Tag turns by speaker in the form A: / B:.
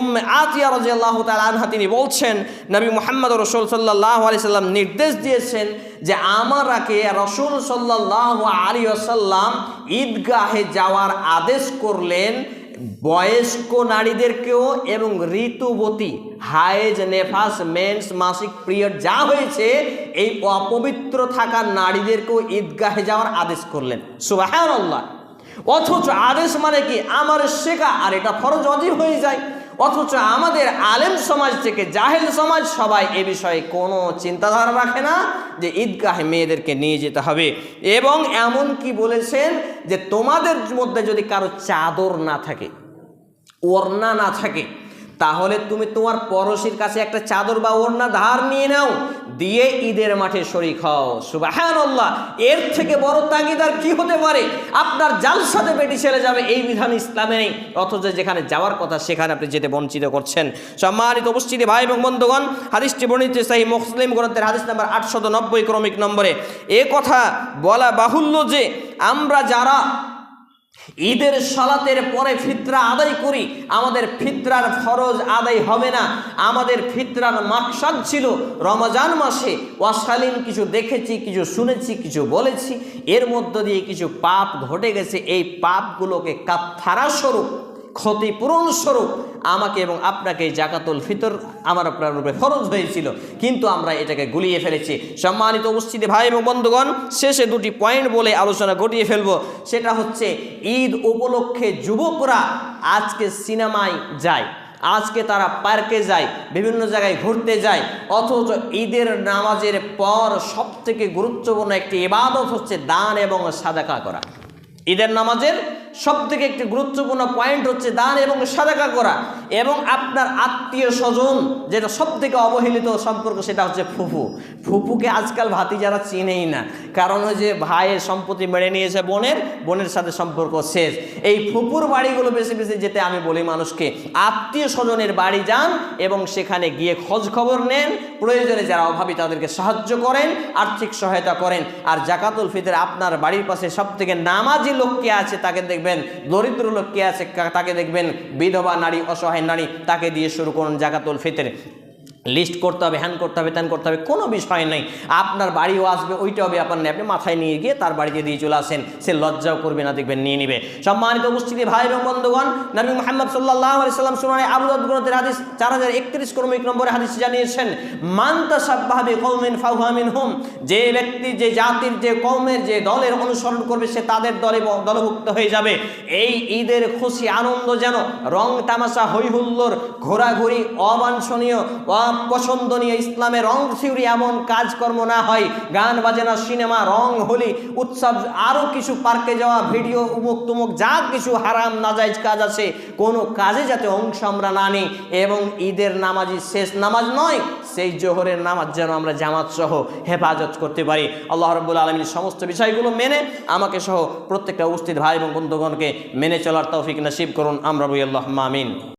A: উম্মে আতিয়া রাজিয়াল্লাহ তাআলা আনহা তিনি বলছেন, নবী মোহাম্মদ রসুল সাল্লাহ আলি সাল্লাম নির্দেশ দিয়েছেন যে আমার আগে রসুল সাল্লাহ আলী আসাল্লাম ঈদগাহে যাওয়ার আদেশ করলেন বয়স্ক নারীদেরকেও এবং ঋতুবতী, হায়েজ, নেফাস, মেন্স, মাসিক পিরিয়ড যা হয়েছে, এই অপবিত্র থাকা নারীদেরকেও ঈদগাহে যাওয়ার আদেশ করলেন। সুবাহ অথচ আদেশ মানে কি? আমার শেখা, আর এটা ফরজ অজীব হয়ে যায়। অথচ আমাদের আলেম সমাজ থেকে জাহেল সমাজ সবাই এ বিষয়ে কোনো চিন্তাধারা রাখে না যে ঈদগাহে মেয়েদেরকে নিয়ে যেতে হবে। এবং এমন কি বলেছেন যে তোমাদের মধ্যে যদি কারও চাদর না থাকে ওরনা না থাকে তাহলে তুমি তোমার পড়োশির কাছে একটা চাদর বা ওড়না ধার নিয়ে নাও, দিয়ে ঈদের মাঠে শরিক হও। সুবাহান্লাহ এর থেকে বড় তাগিদার কি হতে পারে? আপনার জালসাতে পেটি ছেড়ে যাবে, এই বিধান ইসলামে নেই। অথচ যেখানে যাওয়ার কথা, সেখানে আপনি যেতে বঞ্চিত করছেন। সম্মানিত উপস্থিতি, ভাই এবং বন্ধুগণ, হাদিসটি বর্ণিত সাহি মুসলিম গ্রন্থের হাদিস নাম্বার আটশত নব্বই ক্রমিক নম্বরে। এ কথা বলা বাহুল্য যে, আমরা যারা ঈদের সালাতের পরে ফিতরা আদায় করি, আমাদের ফিতরার ফরজ আদায় হবে না। আমাদের ফিতরার মাকসাদ ছিল রমজান মাসে অশালীন কিছু দেখেছি, কিছু শুনেছি, কিছু বলেছি। এর মধ্য দিয়ে কিছু পাপ ঘটে গেছে, এই পাপগুলোকে কাপথারা স্বরূপ ক্ষতিপূরণ স্বরূপ আমাকে এবং আপনাকে জাকাতুল ফিতর আমার আপনার উপরে ফরজ হয়েছিল। কিন্তু আমরা এটাকে গুলিয়ে ফেলেছি। সম্মানিত উপস্থিতি ভাই এবং বন্ধুগণ, শেষে দুটি পয়েন্ট বলে আলোচনা ঘটিয়ে ফেলব। সেটা হচ্ছে ঈদ উপলক্ষে যুবকরা আজকে সিনেমায় যায়, আজকে তারা পার্কে যায়, বিভিন্ন জায়গায় ঘুরতে যায়, অথচ ঈদের নামাজের পর সবথেকে গুরুত্বপূর্ণ একটি ইবাদত হচ্ছে দান এবং সাদাকা করা। ঈদের নামাজের সব থেকে একটি গুরুত্বপূর্ণ পয়েন্ট হচ্ছে দান এবং সাদাকা করা এবং আপনার আত্মীয় স্বজন যেটা সব থেকে অবহেলিত সম্পর্ক সেটা হচ্ছে ফুফু। ফুফুকে আজকাল ভাতি যারা চিনেই না। কারণ যে ভাইয়ের সম্পত্তি মেরে নিয়েছে বোনের বোনের সাথে সম্পর্ক শেষ। এই ফুপুর বাড়িগুলো বেশি বেশি যেতে আমি বলি মানুষকে, আত্মীয় স্বজনের বাড়ি যান এবং সেখানে গিয়ে খোঁজ খবর নেন। প্রয়োজনে যারা অভাবী তাদেরকে সাহায্য করেন, আর্থিক সহায়তা করেন। আর জাকাতুল ফিতর আপনার বাড়ির পাশে সব থেকে নামাজি লোক কে আছে, তাকে দেখবেন, দরিদ্র লোক কে আছে তাকে দেখবেন, বিধবা নারী, অসহায় নারী, তাকে দিয়ে শুরু করুন জাকাতুল ফিতর। লিস্ট করতে হবে হ্যান করতে হবে, ত্যান করতে হবে, কোনো বিষয় নেই। আপনার বাড়িও আসবে ওইটা হবে আপনার আপনি মাথায় নিয়ে গিয়ে তার বাড়িতে দিয়ে চলে আসেন। সে লজ্জাও করবে না, দেখবেন নিয়ে নিবে। সম্মানিত উপস্থিতি ভাই এবং বন্ধুগণ, নবী মোহাম্মদ সাল্লাহ সাল্লাম আবুদাদ গ্রন্থের হাদিস চার হাজার একত্রিশ ক্রমিক নম্বরে হাদিস জানিয়েছেন মান্তা সাব্বাহাবি কৌমিন ফাউহামিন হুম যে ব্যক্তি, যে জাতির, যে কৌমের যে দলের অনুসরণ করবে, সে তাদের দলে দলভুক্ত হয়ে যাবে। এই ঈদের খুশি আনন্দ যেন রং তামাশা হৈহুল্লোর, ঘোরাঘুরি অবাঞ্ছনীয় অপছন্দনীয় ইসলামে রং থিউরি এমন কাজকর্ম না হয়। গান, বাজনা, সিনেমা, রং, হোলি, উৎসব আরও কিছু পার্কে যাওয়া, ভিডিও উমুক তুমুক যা কিছু হারাম নাজাইজ কাজ আছে, কোনো কাজে যাতে অংশ আমরা না নিই। এবং ঈদের নামাজি শেষ নামাজ নয়, সেই জোহরের নামাজ যেন আমরা জামাত সহ হেফাজত করতে পারি। আল্লাহ রব্বুল আলমীর সমস্ত বিষয়গুলো মেনে আমাকে সহ প্রত্যেকটা উপস্থিত ভাই এবং বন্ধুগণকে মেনে চলার তৌফিক নসিব করুন। আমরা বই আল্লাহ মামিন